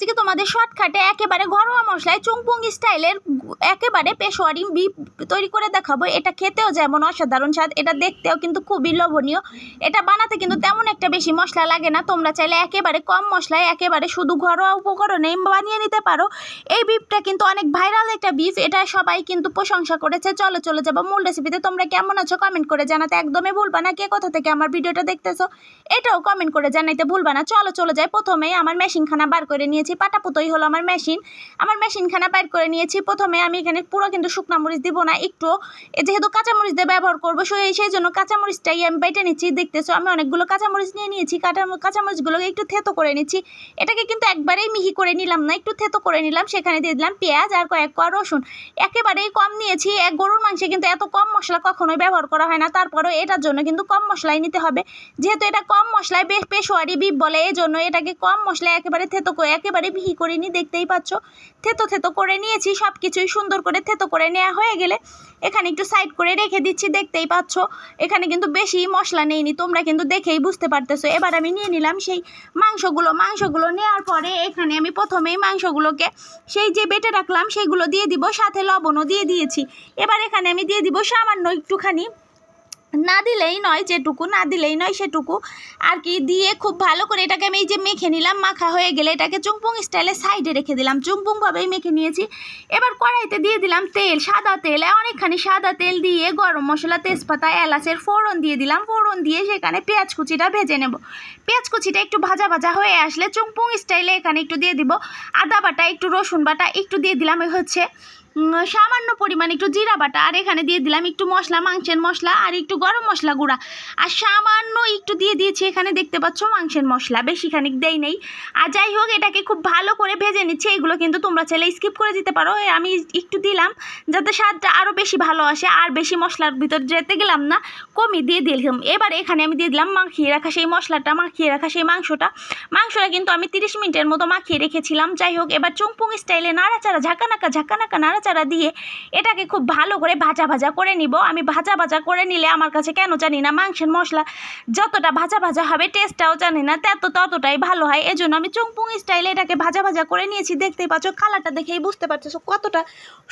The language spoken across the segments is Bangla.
আজকে তোমাদের শর্টকাটে একেবারে ঘরোয়া মশলায় চুংপুং স্টাইলের একেবারে পেশোয়ারি বিপ তৈরি করে দেখাবো। এটা খেতেও যেমন অসাধারণ স্বাদ, এটা দেখতেও কিন্তু খুবই লোভনীয়। এটা বানাতে কিন্তু তেমন একটা বেশি মশলা লাগে না। তোমরা চাইলে একেবারে কম মশলায় একেবারে শুধু ঘরোয়া উপকরণে বানিয়ে নিতে পারো। এই বিপটা কিন্তু অনেক ভাইরাল একটা বিফ এটা সবাই কিন্তু প্রশংসা করেছে। চলো, চলে যাব মূল রেসিপিতে তোমরা কেমন আছো কমেন্ট করে জানাতে একদমই ভুলবা না। কে কোথা থেকে আমার ভিডিওটা দেখতেছো? এটাও কমেন্ট করে জানাইতে ভুলবা না। চলো, চলে যাই। প্রথমেই আমার মেশিনখানা বার করে নিয়েছি। পাটাপুতোই হলো আমার মেশিন আমার মেশিনখানা বার করে নিয়েছি, প্রথমে আমি এখানে পুরো কিন্তু শুকনা মরিচ দিব না, একটু যেহেতু কাঁচামরিচ দিয়ে ব্যবহার করব সেই সেই জন্য কাঁচামরিচটাই আমি বেটে নিচ্ছি, দেখতেছো আমি অনেকগুলো কাঁচামরিচ নিয়ে নিয়েছি কাঁচা কাঁচামরিচগুলোকে একটু থেতো করে নিচ্ছি। এটাকে কিন্তু একবারেই মিহি করে নিলাম না, একটু থেতো করে নিলাম, সেখানে দিয়ে দিলাম পেঁয়াজ আর কয়েক কোয়া রসুন। একেবারেই কম নিয়েছি এক গরুর মাংসে কিন্তু এত কম মশলা কখনোই ব্যবহার করা হয় না, তারপরেও এটার জন্য কিন্তু কম মশলাই নিতে হবে। যেহেতু এটা কম মশলায় বেশ পেশোয়ারি বিপ বলে এই জন্য এটাকে কম মশলায় একেবারে থেতো করে, একেবারে মিহি করে নি, দেখতেই পাচ্ছ। থেতো থেতো করে নিয়েছি সব কিছুই সুন্দর করে থেতো করে নেওয়া হয়ে গেলে। এখানে একটু সাইড করে রেখে দিচ্ছি, দেখতেই পাচ্ছ। এখানে কিন্তু বেশি মশলা নেইনি তোমরা কিন্তু দেখেই বুঝতে পারতেছো। এবার আমি নিয়ে নিলাম সেই মাংসগুলো। মাংসগুলো নেওয়ার পরে এখানে আমি প্রথমেই মাংসগুলোকে সেই যে বেটে রাখলাম সেইগুলো দিয়ে দিব, সাথে লবণও দিয়ে দিয়েছি। এবার এখানে আমি দিয়ে দিব সামান্য একটুখানি না দিলেই নয়, যেটুকু না দিলেই নয় সেটুকু। আর কি, দিয়ে খুব ভালো করে এটাকে আমি এই যে মেখে নিলাম, মাখা হয়ে গেলে এটাকে চুংপুং স্টাইলে সাইডে রেখে দিলাম। চুংপুংভাবেই মেখে নিয়েছি। এবার কড়াইতে দিয়ে দিলাম তেল, সাদা তেল অনেকখানি সাদা তেল দিয়ে গরম মশলা, তেজপাতা, এলাচের ফোড়ন দিয়ে দিলাম। ফোড়ন দিয়ে সেখানে পেঁয়াজ কুচিটা ভেজে নেব। পেঁয়াজ কুচিটা একটু ভাজা ভাজা হয়ে আসলে চুংপুং স্টাইলে এখানে একটু দিয়ে দিব। আদা বাটা, একটু রসুন বাটা, একটু দিয়ে দিলাম হচ্ছে সামান্য পরিমাণ একটু জিরা বাটা, আর এখানে দিয়ে দিলাম একটু মশলা, মাংসের মশলা আর একটু গরম মশলা গুঁড়া। আর সামান্য একটু দিয়ে দিয়েছি এখানে, দেখতে পাচ্ছ মাংসের মশলা, বেশি খানিক দেই নেই। আর যাই হোক, এটাকে খুব ভালো করে ভেজে নিচ্ছে, এগুলো কিন্তু তোমরা চাইলে স্কিপ করে দিতে পারো। আমি একটু দিলাম, যাতে স্বাদটা আরও বেশি ভালো আসে, আর বেশি মশলার ভিতর যেতে গেলাম না কমই দিয়ে দিলাম। এবার এখানে আমি দিয়ে দিলাম মাখিয়ে রাখা সেই মশলাটা, মাখিয়ে রাখা সেই মাংসটা। মাংসটা কিন্তু আমি তিরিশ মিনিটের মতো মাখিয়ে রেখেছিলাম। যাই হোক, এবার চুংপুং স্টাইলে নাড়াচাড়া, ঝাঁকানাকা ঝাঁকানাকা নাড়াচাড়া দিয়ে এটাকে খুব ভালো করে ভাজা ভাজা করে নিব। আমি ভাজা ভাজা করে নিলে আমার কাছে কেন জানি না, মাংসের মশলা যতটা ভাজা ভাজা হবে টেস্টটাও জানি না, তত ততটাই ভালো হয়। এজন্য আমি চুংপুং স্টাইলে এটাকে ভাজা ভাজা করে নিয়েছি। দেখতেই পাচ্ছ কালারটা দেখেই বুঝতে পারছ কতটা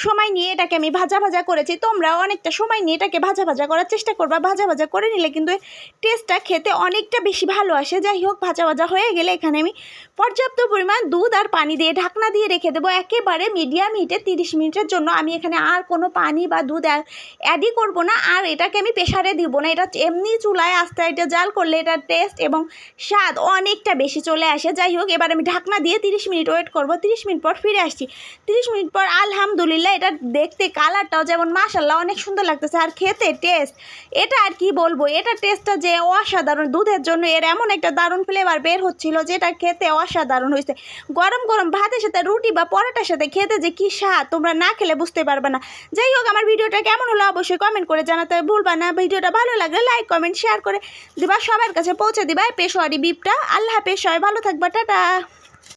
সময় নিয়ে এটাকে আমি ভাজা ভাজা করেছি। তোমরাও অনেকটা সময় নিয়ে এটাকে ভাজা ভাজা করার চেষ্টা করবা। ভাজা ভাজা করে নিলে কিন্তু টেস্টটা খেতে অনেকটা বেশি ভালো আসে। যাই হোক, ভাজা ভাজা হয়ে গেলে এখানে আমি পর্যাপ্ত পরিমাণ দুধ আর পানি দিয়ে ঢাকনা দিয়ে রেখে দেবো। একেবারে মিডিয়াম হিটে তিরিশ মিনিটের জন্য আমি এখানে আর কোনো পানি বা দুধ অ্যাডই করব না। আর এটাকে আমি প্রেশারে দিব না। এটা এমনি চুলায় আস্তে আস্তে জাল করলে এটার টেস্ট এবং স্বাদ অনেকটা বেশি চলে আসে। যাই হোক, এবার আমি ঢাকনা দিয়ে তিরিশ মিনিট ওয়েট করব। তিরিশ মিনিট পর ফিরে আসছি। তিরিশ মিনিট পর আলহামদুলিল্লাহ এটা দেখতে কালারটাও যেমন মাশাল্লাহ অনেক সুন্দর লাগতেছে। আর খেতে টেস্ট এটা আর কি বলব? এটা টেস্টটা যে অসাধারণ। দুধের জন্য এর এমন একটা দারুণ ফ্লেভার বের হচ্ছিল যেটা খেতে অসাধারণ হয়েছে। গরম গরম ভাতের সাথে রুটি বা পরোটার সাথে খেতে যে কী স্বাদ, তোমরা না খেলে বুঝতে পারবে না। যাই হোক, আমার ভিডিওটা কেমন হলো অবশ্যই কমেন্ট করে জানাতে ভুলবা না। ভিডিওটা ভালো লাগলে লাইক কমেন্ট শেয়ার করে দিবা। সবার কাছে পৌঁছে দিবা। পেশোয়ারি বিপটা আল্লাহ পেশোয় ভালো থাকবা। টাটা।